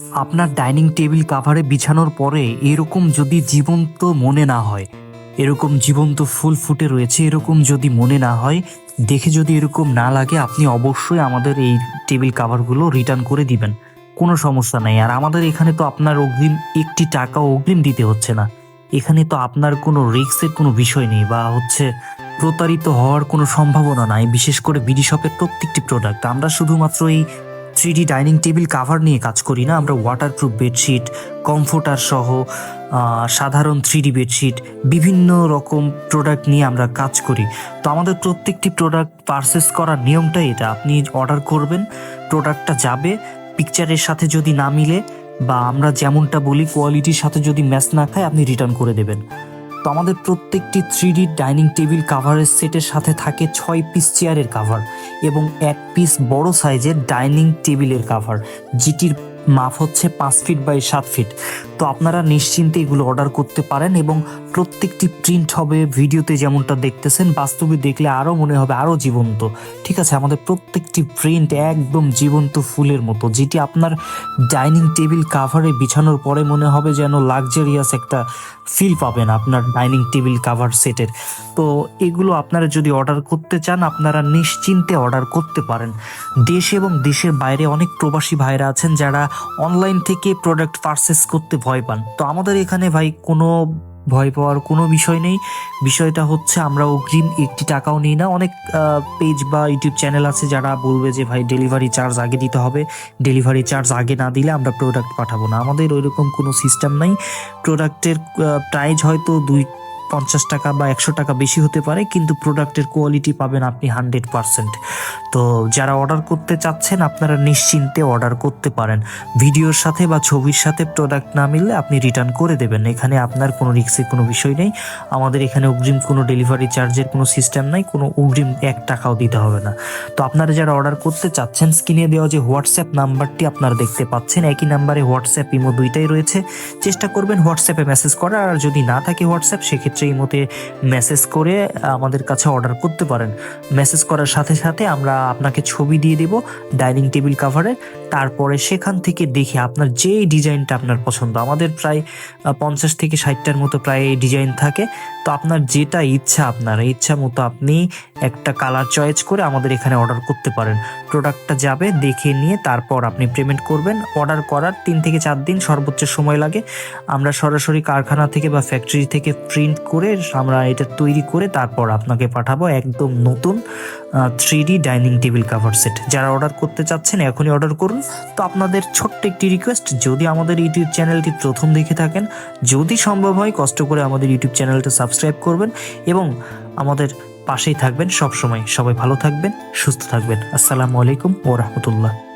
আপনার dining table কাভারে বিছানোর পরে এরকম যদি জীবন্ত মনে না হয়, এরকম জীবন্ত ফুল ফুটে রয়েছে, এরকম যদি মনে না হয়, দেখে যদি এরকম না লাগে, আপনি অবশ্যই আমাদের এই টেবিল কাভারগুলো রিটার্ন করে দিবেন। কোনো সমস্যা নাই। আর আমাদের এখানে তো আপনার অগ্রিম একটি টাকা অগ্রিম দিতে হচ্ছে না। এখানে তো আপনার কোনো রিস্কের কোনো বিষয় নেই বা হচ্ছে প্রতারিত হওয়ার কোনো সম্ভাবনা নাই, বিশেষ করে বিডি শপের প্রত্যেকটি প্রোডাক্ট আমরা শুধুমাত্র এই three D dining table cover নিয়ে কাজ করি না। আমরা ওয়াটারপ্রুফ বেডশিট কমফোর্টার সহ সাধারণ থ্রি ডি বেডশিট বিভিন্ন রকম প্রোডাক্ট নিয়ে আমরা কাজ করি। তো আমাদের প্রত্যেকটি প্রোডাক্ট পারচেস করার নিয়মটাই এটা। আপনি অর্ডার করবেন প্রোডাক্টটা যাবে পিকচারের সাথে যদি না মিলে বা আমরা যেমনটা বলি কোয়ালিটির সাথে যদি ম্যাচ না খায়, আপনি রিটার্ন করে দেবেন। তো আমাদের প্রত্যেকটি থ্রি ডি ডাইনিং টেবিল কাভারের সেটের সাথে থাকে ছয় পিস চেয়ারের কাভার এবং এক পিস বড় সাইজের ডাইনিং টেবিলের কাভার, যেটির মাপ হচ্ছে পাঁচ ফিট বাই সাত ফিট। তো আপনারা নিশ্চিন্তে এগুলো অর্ডার করতে পারেন এবং প্রত্যেকটি প্রিন্ট হবে ভিডিওতে যেমনটা দেখতেছেন, বাস্তবে দেখলে আরও মনে হবে আরও জীবন্ত। ঠিক আছে, আমাদের প্রত্যেকটি প্রিন্ট একদম জীবন্ত ফুলের মতো, যেটি আপনার ডাইনিং টেবিল কাভারে বিছানোর পরে মনে হবে যেন লাক্সারিয়াস একটা ফিল পাবেন আপনার ডাইনিং টেবিল কাভার সেটের তো এগুলো আপনারা যদি অর্ডার করতে চান, আপনারা নিশ্চিন্তে অর্ডার করতে পারেন। দেশ এবং দেশের বাইরে অনেক প্রবাসী ভাইরা আছেন যারা অনলাইন থেকে প্রোডাক্ট পারচেস করতে ভয় পান। তো আমাদের এখানে ভাই কোনো ভয় পাওয়ার কোনো বিষয় নেই। বিষয়টা হচ্ছে আমরা অগ্রিম একটি টাকাও নিই না। অনেক পেজ বা ইউটিউব চ্যানেল আছে যারা বলবে যে ভাই ডেলিভারি চার্জ আগে দিতে হবে। ডেলিভারি চার্জ আগে না দিলে আমরা প্রোডাক্ট পাঠাবো না। আমাদের ওইরকম কোনো সিস্টেম নাই। প্রোডাক্টের প্রাইস হয়তো দুই, পঞ্চাশ টাকা বা একশো টাকা বেশি হতে পারে, কিন্তু প্রোডাক্টের কোয়ালিটি পাবেন আপনি হান্ড্রেড পারসেন্ট তো যারা অর্ডার করতে চাচ্ছেন, আপনারা নিশ্চিন্তে অর্ডার করতে পারেন। ভিডিওর সাথে বা ছবির সাথে প্রোডাক্ট না মিললে আপনি রিটার্ন করে দেবেন। এখানে আপনার কোনো রিক্সের কোনো বিষয় নেই। আমাদের এখানে অগ্রিম কোনো ডেলিভারি চার্জের কোনো সিস্টেম নাই, কোনো অগ্রিম এক টাকাও দিতে হবে না। তো আপনারা যারা অর্ডার করতে চাচ্ছেন স্ক্রিনে দেওয়া যে হোয়াটসঅ্যাপ নাম্বারটি আপনারা দেখতে পাচ্ছেন। একই নাম্বারে হোয়াটসঅ্যাপ ইমো দুইটাই রয়েছে। চেষ্টা করবেন হোয়াটসঅ্যাপে মেসেজ করার। আর যদি না থাকে হোয়াটসঅ্যাপ সেক্ষেত্রে ইমোতে মেসেজ করে আমাদের কাছে অর্ডার করতে পারেন। মেসেজ করার সাথে সাথে আমরা আপনাকে ছবি দিয়ে দেব ডাইনিং টেবিল কাভারে। তারপরে সেখান থেকে দেখে আপনার যে ডিজাইনটা আপনার পছন্দ। আমাদের প্রায় পঞ্চাশ থেকে ষাটটার মতো প্রায় ডিজাইন থাকে। তো আপনার যেটা ইচ্ছা আপনার ইচ্ছা মতো আপনি একটা কালার চয়েস করে আমাদের এখানে অর্ডার করতে পারেন। প্রোডাক্টটা যাবে, দেখে নিয়ে তারপর আপনি পেমেন্ট করবেন। অর্ডার করার তিন থেকে চার দিন সর্বোচ্চ সময় লাগে। আমরা সরাসরি কারখানা থেকে বা ফ্যাক্টরি থেকে প্রিন্ট করে আমরা এটা তৈরি করে তারপর আপনাকে পাঠাবো একদম নতুন three D dining table cover set যারা অর্ডার করতে চাচ্ছেন, এখনই অর্ডার করুন। তো আপনাদের ছোট্ট একটি রিকোয়েস্ট যদি আমাদের ইউটিউব চ্যানেলটি প্রথম দেখে থাকেন, যদি সম্ভব হয়, কষ্ট করে আমাদের ইউটিউব চ্যানেলটা সাবস্ক্রাইব করবেন এবং আমাদের পাশেই থাকবেন সবসময়। সবাই ভালো থাকবেন, সুস্থ থাকবেন। আসসালামু আলাইকুম ও রহমতুল্লাহ।